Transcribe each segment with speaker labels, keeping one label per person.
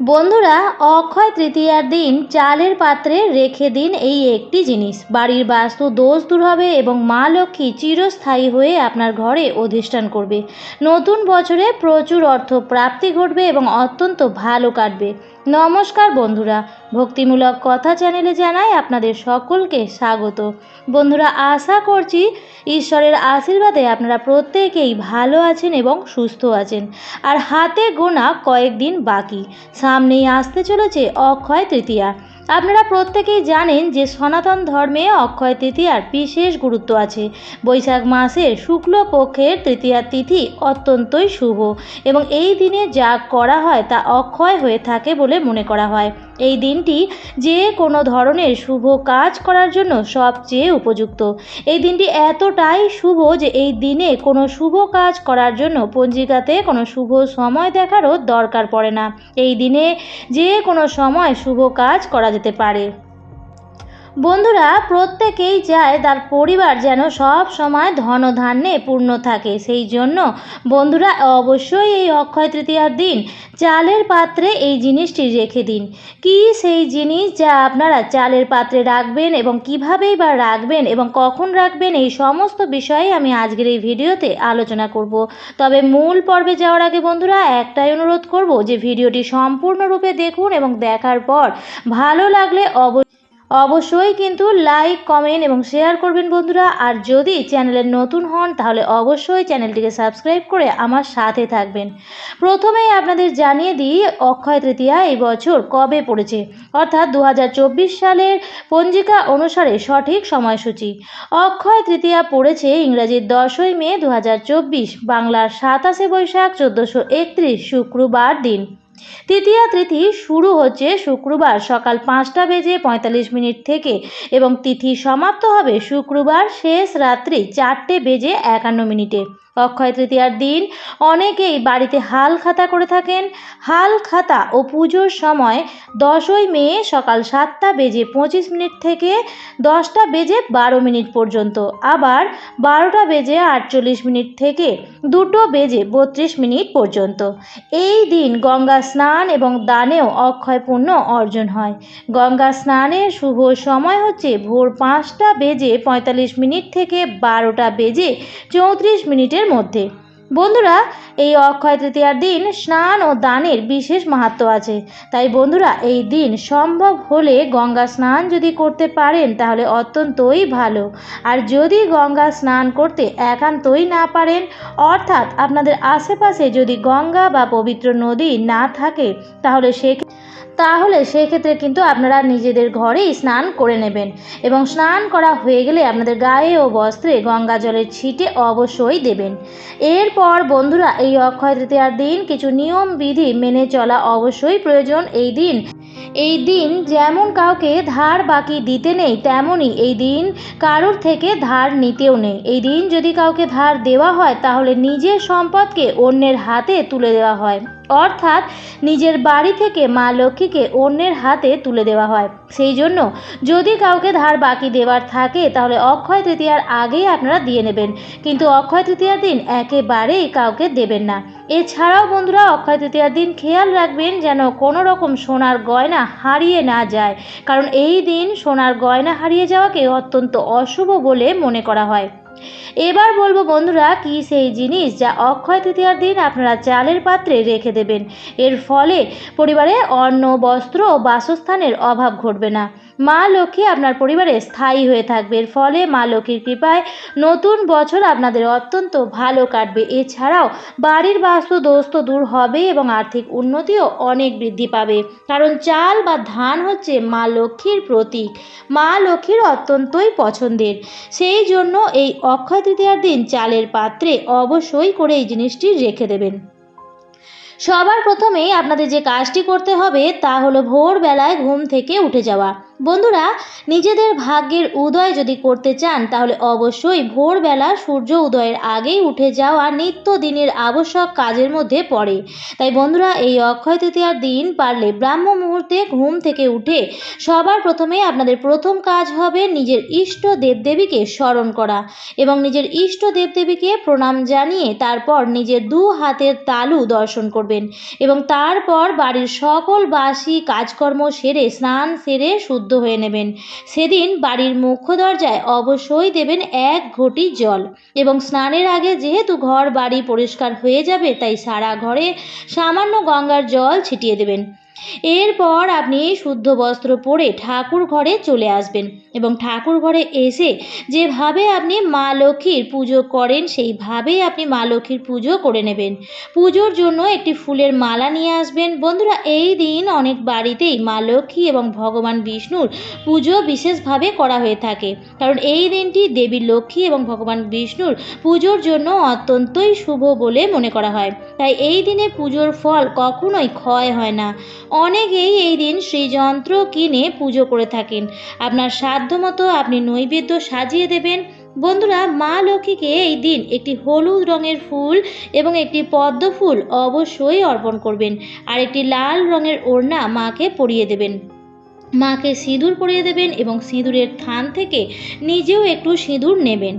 Speaker 1: বন্ধুরা, অক্ষয় তৃতীয়ার দিন চালের পাত্রে রেখে দিন এই একটি জিনিস। বাড়ির বাস্তু দোষ দূর হবে এবং মা লক্ষ্মী চিরস্থায়ী হয়ে আপনার ঘরে অধিষ্ঠান করবে। নতুন বছরে প্রচুর অর্থ প্রাপ্তি ঘটবে এবং অত্যন্ত ভালো কাটবে। নমস্কার বন্ধুরা, ভক্তিমূলক কথা চ্যানেলে জানাই আপনাদের সকলকে স্বাগত। বন্ধুরা, আশা করছি ঈশ্বরের আশীর্বাদে আপনারা প্রত্যেকেই ভালো আছেন এবং সুস্থ আছেন। আর হাতে গোনা কয়েকদিন বাকি, সামনেই আসতে চলেছে অক্ষয় তৃতীয়া। আপনারা প্রত্যেকেই জানেন যে সনাতন ধর্মে অক্ষয় তৃতীয়ার বিশেষ গুরুত্ব আছে। বৈশাখ মাসের শুক্লপক্ষের তৃতীয়া তিথি অত্যন্তই শুভ এবং এই দিনে যা করা হয় তা অক্ষয় হয়ে থাকে বলে মনে করা হয়। এই দিনটি যে কোনো ধরনের শুভ কাজ করার জন্য সবচেয়ে উপযুক্ত। এই দিনটি এতটাই শুভ যে এই দিনে কোনো শুভ কাজ করার জন্য পঞ্জিকাতে কোনো শুভ সময় দেখারও দরকার পড়ে না। এই দিনে যে কোনো সময় শুভ কাজ করা যেতে পারে। বন্ধুরা, প্রত্যেকেই চায় তার পরিবার যেন সব সময় ধন ধান্যে পূর্ণ থাকে। সেই জন্য বন্ধুরা, অবশ্যই এই অক্ষয় তৃতীয়ার দিন চালের পাত্রে এই জিনিসটি রেখে দিন। কি সেই জিনিস যা আপনারা চালের পাত্রে রাখবেন এবং কিভাবেই বা রাখবেন এবং কখন রাখবেন, এই সমস্ত বিষয়ে আমি আজকের এই ভিডিওতে আলোচনা করব। তবে মূল পর্বে যাওয়ার আগে বন্ধুরা, একটাই অনুরোধ করব যে ভিডিওটি সম্পূর্ণরূপে দেখুন এবং দেখার পর ভালো লাগলে অবশ্যই অবশ্যই কিন্তু লাইক কমেন্ট এবং শেয়ার করবেন বন্ধুরা। আর যদি চ্যানেলে নতুন হন, তাহলে অবশ্যই চ্যানেলটিকে সাবস্ক্রাইব করে আমার সাথে থাকবেন। প্রথমেই আপনাদের জানিয়ে দিই, অক্ষয় তৃতীয়া এই বছর কবে পড়েছে? অর্থাৎ দু হাজার চব্বিশ সালের পঞ্জিকা অনুসারে সঠিক সময়সূচি। অক্ষয় তৃতীয়া পড়েছে ইংরাজির দশই মে দু হাজার চব্বিশ, বাংলার সাতাশে বৈশাখ, চোদ্দোশো শুক্রবার দিন। তৃতীয়া তিথি শুরু হচ্ছে শুক্রবার সকাল পাঁচটা বেজে পঁয়তাল্লিশ মিনিট থেকে এবং তিথি সমাপ্ত হবে শুক্রবার শেষ রাত্রি চারটে বেজে একান্ন মিনিটে। অক্ষয় তৃতীয়ার দিন অনেকেই বাড়িতে হাল খাতা করে থাকেন। হাল খাতা ও পুজোর সময় দশই মে সকাল সাতটা বেজে পঁচিশ মিনিট থেকে দশটা বেজে বারো মিনিট পর্যন্ত। আবার বারোটা বেজে আটচল্লিশ মিনিট থেকে দুটো বেজে বত্রিশ মিনিট পর্যন্ত। এই দিন গঙ্গা স্নান এবং দানেও অক্ষয় পুণ্য অর্জন হয়। গঙ্গা স্নানের শুভ সময় হচ্ছে ভোর পাঁচটা বেজে পঁয়তাল্লিশ মিনিট থেকে বারোটা বেজে চৌত্রিশ মিনিটের মধ্যে। বন্ধুরা, এই অক্ষয় তৃতীয়ার দিন স্নান ও দানের বিশেষ মাহাত্ম আছে। তাই বন্ধুরা, এই দিন সম্ভব হলে গঙ্গা স্নান যদি করতে পারেন, তাহলে অত্যন্তই ভালো। আর যদি গঙ্গা স্নান করতে একান্তই না পারেন, অর্থাৎ আপনাদের আশেপাশে যদি গঙ্গা বা পবিত্র নদী না থাকে, তাহলে সে তাহলে সেক্ষেত্রে কিন্তু আপনারা নিজেদের ঘরেই স্নান করে নেবেন। এবং স্নান করা হয়ে গেলে আপনাদের গায়ে ও বস্ত্রে গঙ্গা জলের ছিটে অবশ্যই দেবেন। এরপর বন্ধুরা, এই অক্ষয় তৃতীয়ার দিন কিছু নিয়ম বিধি মেনে চলা অবশ্যই প্রয়োজন এই দিন। এই দিন যেমন কাউকে ধার বাকি দিতে নেই, তেমনই এই দিন কারোর থেকে ধার নিতেও নেই। এই দিন যদি কাউকে ধার দেওয়া হয়, তাহলে নিজের সম্পদকে অন্যের হাতে তুলে দেওয়া হয়। অর্থাৎ নিজের বাড়ি থেকে মা লক্ষ্মীকে অন্যের হাতে তুলে দেওয়া হয়। সেই জন্য যদি কাউকে ধার বাকি দেওয়ার থাকে, তাহলে অক্ষয় তৃতীয়ার আগেই আপনারা দিয়ে নেবেন। কিন্তু অক্ষয় তৃতীয়ার দিন একেবারেই কাউকে দেবেন না। এছাড়াও বন্ধুরা, অক্ষয় তৃতীয়ার দিন খেয়াল রাখবেন যেন কোনো রকম সোনার গয়না হারিয়ে না যায়। কারণ এই দিন সোনার গয়না হারিয়ে যাওয়াকে অত্যন্ত অশুভ বলে মনে করা হয়। এবার বলব বন্ধুরা কি সেই জিনিস যা অক্ষয় তৃতীয়ার দিন আপনারা চালের পাত্রে রেখে দেবেন। এর ফলে পরিবারে অন্ন, বস্ত্র ও বাসস্থানের অভাব ঘটবে না। মা লক্ষ্মী আপনার পরিবারে স্থায়ী হয়ে থাকবে। এর ফলে মা লক্ষ্মীর কৃপায় নতুন বছর আপনাদের অত্যন্ত ভালো কাটবে। এছাড়াও বাড়ির বাস্তু দোষ তো দূর হবে এবং আর্থিক উন্নতিও অনেক বৃদ্ধি পাবে। কারণ চাল বা ধান হচ্ছে মা লক্ষ্মীর প্রতীক। মা লক্ষ্মীর অত্যন্তই পছন্দের। সেই জন্য এই অক্ষয় তৃতীয়ার দিন চালের পাত্রে অবশ্যই করে এই জিনিসটি রেখে দেবেন। সবার প্রথমেই আপনাদের যে কাজটি করতে হবে তা হলো ভোরবেলায় ঘুম থেকে উঠে যাওয়া। বন্ধুরা, নিজেদের ভাগ্যের উদয় যদি করতে চান, তাহলে অবশ্যই ভোরবেলা সূর্য উদয়ের আগেই উঠে যাওয়া নিত্য দিনের আবশ্যক কাজের মধ্যে পড়ে। তাই বন্ধুরা, এই অক্ষয় তৃতীয়ার দিন পারলে ব্রাহ্ম মুহূর্তে ঘুম থেকে উঠে সবার প্রথমে আপনাদের প্রথম কাজ হবে নিজের ইষ্ট দেবদেবীকে স্মরণ করা এবং নিজের ইষ্ট দেবদেবীকে প্রণাম জানিয়ে তারপর নিজের দু হাতের তালু দর্শন করবেন এবং তারপর বাড়ির সকল বাসি কাজকর্ম সেরে স্নান সেরে শুদ্ধ হয়ে নেবেন। সেদিন বাড়ির মুখ্য দরজায় অবশ্যই দেবেন এক ঘটি জল এবং স্নানের আগে যেহেতু ঘর বাড়ি পরিষ্কার হয়ে যাবে, তাই সারা ঘরে সামান্য গঙ্গার জল ছিটিয়ে দেবেন। এরপর আপনি শুদ্ধ বস্ত্র পরে ঠাকুর ঘরে চলে আসবেন এবং ঠাকুর ঘরে এসে যেভাবে আপনি মা লক্ষ্মীর পুজো করেন সেইভাবেই আপনি মা লক্ষ্মীর পুজো করে নেবেন। পুজোর জন্য একটি ফুলের মালা নিয়ে আসবেন। বন্ধুরা, এই দিন অনেক বাড়িতেই মা লক্ষ্মী এবং ভগবান বিষ্ণুর পুজো বিশেষভাবে করা হয়ে থাকে। কারণ এই দিনটি দেবী লক্ষ্মী এবং ভগবান বিষ্ণুর পুজোর জন্য অত্যন্তই শুভ বলে মনে করা হয়। তাই এই দিনে পুজোর ফল কখনোই ক্ষয় হয় না। অনেকেই এই দিন সেই যন্ত্র কিনে পুজো করে থাকেন। আপনার সাধ্যমতো আপনি নৈবেদ্য সাজিয়ে দেবেন। বন্ধুরা, মা লক্ষ্মীকে এই দিন একটি হলুদ রঙের ফুল এবং একটি পদ্ম ফুল অবশ্যই অর্পণ করবেন। আর একটি লাল রঙের ওড়না মাকে পরিয়ে দেবেন। মাকে সিঁদুর পরিয়ে দেবেন এবং সিঁদুরের থান থেকে নিজেও একটু সিঁদুর নেবেন।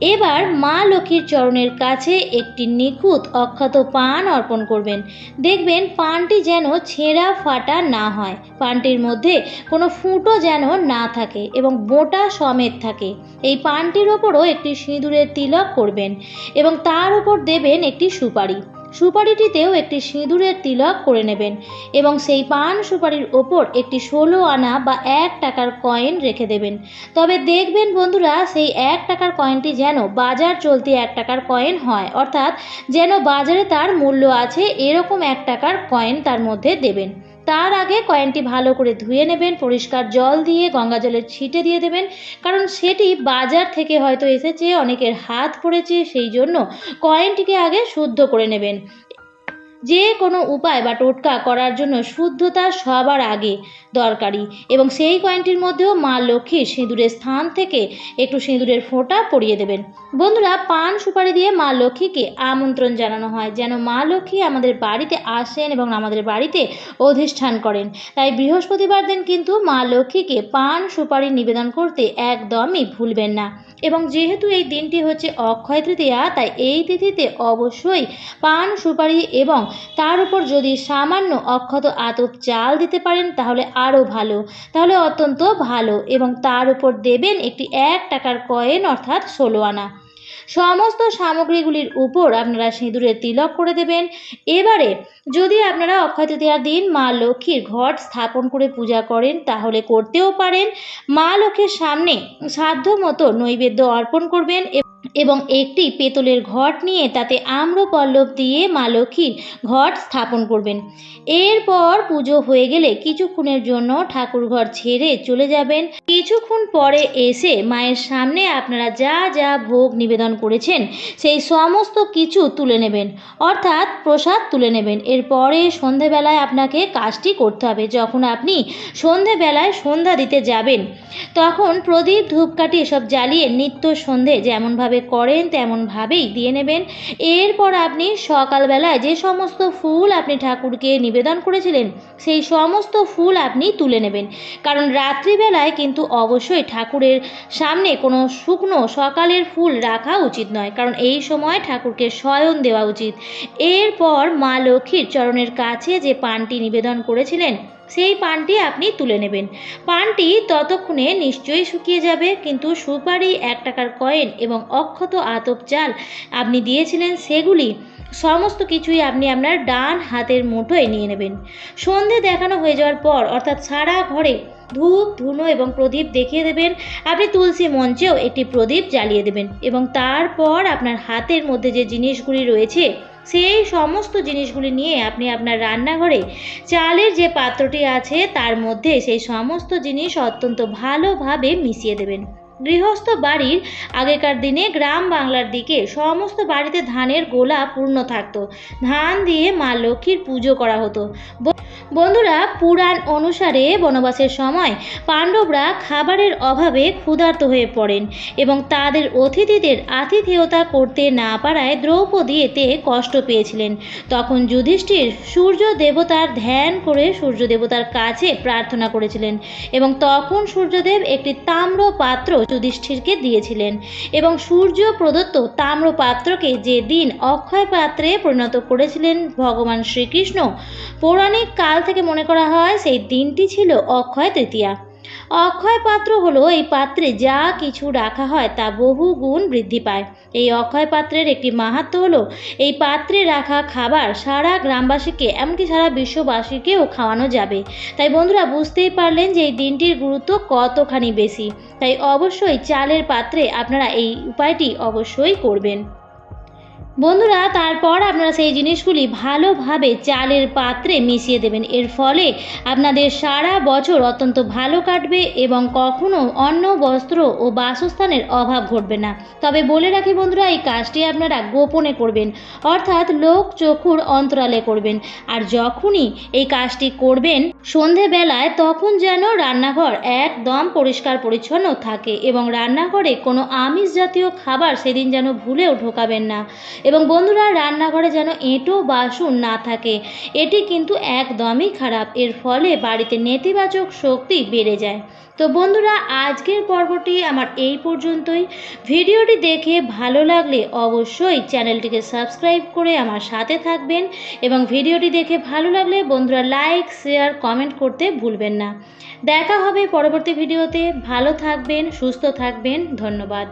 Speaker 1: এবার মা লক্ষ্মীর চরণের কাছে একটি নিখুঁত অক্ষত পান অর্পণ করবেন। দেখবেন পানটি যেন ছেঁড়া ফাটা না হয়। পানটির মধ্যে কোনো ফুটো যেন না থাকে এবং বোটা সমেত থাকে। এই পানটির ওপরও একটি সিঁদুরের তিলক করবেন এবং তার উপর দেবেন একটি সুপারি। সুপারিটিতেও একটি সিঁদুরের তিলক করে নেবেন এবং সেই পান সুপারির ওপর একটি ষোলো আনা বা এক টাকার কয়েন রেখে দেবেন। তবে দেখবেন বন্ধুরা, সেই এক টাকার কয়েনটি যেন বাজার চলতি এক টাকার কয়েন হয়, অর্থাৎ যেন বাজারে তার মূল্য আছে, এরকম এক টাকার কয়েন তার মধ্যে দেবেন। তার আগে কয়েনটি ভালো করে ধুয়ে নেবেন, পরিষ্কার জল দিয়ে, গঙ্গা জলের ছিটে দিয়ে দেবেন, কারণ সেটি বাজার থেকে হয়তো এসেছে, অনেকের হাত পড়েছে, সেই জন্য কয়েনটিকে আগে শুদ্ধ করে নেবেন। যে কোনো উপায় বা টোটকা করার জন্য শুদ্ধতা সবার আগে দরকারি এবং সেই কয়েনটির মধ্যেও মা লক্ষ্মীর সিঁদুরের স্থান থেকে একটু সিঁদুরের ফোঁটা পরিয়ে দেবেন। বন্ধুরা, পান সুপারি দিয়ে মা লক্ষ্মীকে আমন্ত্রণ জানানো হয়, যেন মা লক্ষ্মী আমাদের বাড়িতে আসেন এবং আমাদের বাড়িতে অধিষ্ঠান করেন। তাই বৃহস্পতিবার দিন কিন্তু মা লক্ষ্মীকে পান সুপারি নিবেদন করতে একদমই ভুলবেন না এবং যেহেতু এই দিনটি হচ্ছে অক্ষয় তৃতীয়া, তাই এই তিথিতে অবশ্যই পান সুপারি এবং তার উপর যদি সামান্য অক্ষত আতপ চাল দিতে পারেন, তাহলে আরও ভালো। তাহলে অত্যন্ত ভালো এবং তার উপর দেবেন একটি এক টাকার কয়েন, অর্থাৎ ষোলো আনা। সমস্ত সামগ্রীগুলির উপর আপনারা সিঁদুরের তিলক করে দেবেন। এবারে যদি আপনারা অক্ষয় তৃতীয়ার দিন মা লক্ষ্মীর ঘট স্থাপন করে পূজা করেন, তাহলে করতেও পারেন। মা লক্ষ্মীর সামনে সাধ্য মতো নৈবেদ্য অর্পণ করবেন এবং একটি পেতলের ঘট নিয়ে তাতে আম্রপল্লব দিয়ে মা লক্ষ্মীর ঘট স্থাপন করবেন। এরপর পুজো হয়ে গেলে কিছুক্ষণের জন্য ঠাকুর ঘর ছেড়ে চলে যাবেন। কিছুক্ষণ পরে এসে মায়ের সামনে আপনারা যা যা ভোগ নিবেদন করেছেন, সেই সমস্ত কিছু তুলে নেবেন। অর্থাৎ প্রসাদ তুলে নেবেন। এরপরে সন্ধেবেলায় আপনাকে কাজটি করতে হবে। যখন আপনি সন্ধেবেলায় সন্ধ্যা দিতে যাবেন, তখন প্রদীপ ধূপকাঠি এসব জ্বালিয়ে নিত্য সন্ধে যেমনভাবে করেন, তেমনভাবেই দিয়ে নেবেন। এরপর আপনি সকালবেলায় যে সমস্ত ফুল আপনি ঠাকুরকে নিবেদন করেছিলেন, সেই সমস্ত ফুল আপনি তুলে নেবেন। কারণ রাত্রিবেলায় কিন্তু অবশ্যই ঠাকুরের সামনে কোনো শুকনো সকালের ফুল রাখা উচিত নয়, কারণ এই সময় ঠাকুরকে শয়ন দেওয়া উচিত। এরপর মা লক্ষ্মীর চরণের কাছে যে পানটি নিবেদন করেছিলেন সেই পানটি আপনি তুলে নেবেন। পানটি ততক্ষণে নিশ্চয়ই শুকিয়ে যাবে, কিন্তু সুপারি, এক টাকার কয়েন এবং অক্ষত আতপ চাল আপনি দিয়েছিলেন সেগুলি, সমস্ত কিছুই আপনি আপনার ডান হাতের মুঠোয় নিয়ে নেবেন। সন্ধে দেখানো হয়ে যাওয়ার পর, অর্থাৎ সারা ঘরে ধূপ, ধুনো এবং প্রদীপ দেখিয়ে দেবেন। আপনি তুলসী মঞ্চেও একটি প্রদীপ জ্বালিয়ে দেবেন এবং তারপর আপনার হাতের মধ্যে যে জিনিসগুলি রয়েছে সেই সমস্ত জিনিসগুলি নিয়ে আপনি আপনার রান্নাঘরে চালের যে পাত্রটি আছে তার মধ্যে সেই সমস্ত জিনিস অত্যন্ত ভালোভাবে মিশিয়ে দেবেন। গৃহস্থ বাড়ির আগেকার দিনে গ্রাম বাংলার দিকে সমস্ত বাড়িতে ধানের গোলা পূর্ণ থাকতো। ধান দিয়ে মা লক্ষ্মীর পুজো করা হতো। বন্ধুরা, পুরাণ অনুসারে বনবাসের সময় পাণ্ডবরা খাবারের অভাবে ক্ষুধার্ত হয়ে পড়েন এবং তাদের অতিথিদের আতিথেয়তা করতে না পারায় দ্রৌপদী এতে কষ্ট পেয়েছিলেন। তখন যুধিষ্ঠির সূর্য দেবতার ধ্যান করে সূর্য দেবতার কাছে প্রার্থনা করেছিলেন এবং তখন সূর্যদেব একটি তাম্র পাত্র যুধিষ্ঠিরকে দিয়েছিলেন এবং সূর্য প্রদত্ত তাম্র পাত্রকে যে দিন অক্ষয় পাত্রে পরিণত করেছিলেন ভগবান শ্রীকৃষ্ণ, পৌরাণিক কাল থেকে মনে করা হয় সেই দিনটি ছিল অক্ষয় তৃতীয়া। অক্ষয় পাত্র হলো এই পাত্রে যা কিছু রাখা হয় তা বহু গুণ বৃদ্ধি পায়। এই অক্ষয় পাত্রের একটি মাহাত্ম হলো এই পাত্রে রাখা খাবার সারা গ্রামবাসীকে, এমনকি সারা বিশ্ববাসীকেও খাওয়ানো যাবে। তাই বন্ধুরা, বুঝতেই পারলেন যে এই দিনটির গুরুত্ব কতখানি বেশি। তাই অবশ্যই চালের পাত্রে আপনারা এই উপায়টি অবশ্যই করবেন। বন্ধুরা, তারপর আপনারা সেই জিনিসগুলি ভালোভাবে চালের পাত্রে মিশিয়ে দেবেন। এর ফলে আপনাদের সারা বছর অত্যন্ত ভালো কাটবে এবং কখনো অন্ন, বস্ত্র ও বাসস্থানের অভাব ঘটবে না। তবে বলে রাখি বন্ধুরা, এই কাজটি আপনারা গোপনে করবেন, অর্থাৎ লোক চক্ষুর অন্তরালে করবেন। আর যখনই এই কাজটি করবেন সন্ধেবেলায় তখন যেন রান্নাঘর একদম পরিষ্কার পরিচ্ছন্ন থাকে এবং রান্নাঘরে কোনো আমিষ জাতীয় খাবার সেদিন যেন ভুলেও ঢোকাবেন না। এবং বন্ধুরা, রান্নাঘরে যেন এঁটো বাসন না থাকে, এটি কিন্তু একদমই খারাপ। এর ফলে বাড়িতে নেতিবাচক শক্তি বেড়ে যায়। তো বন্ধুরা, আজকের পর্বটি আমার এই পর্যন্তই। ভিডিওটি দেখে ভালো লাগলে অবশ্যই চ্যানেলটিকে সাবস্ক্রাইব করে আমার সাথে থাকবেন এবং ভিডিওটি দেখে ভালো লাগলে বন্ধুরা, লাইক, শেয়ার কমেন্ট করতে ভুলবেন না। দেখা হবে পরবর্তী ভিডিওতে ভালো থাকবেন সুস্থ থাকবেন। ধন্যবাদ।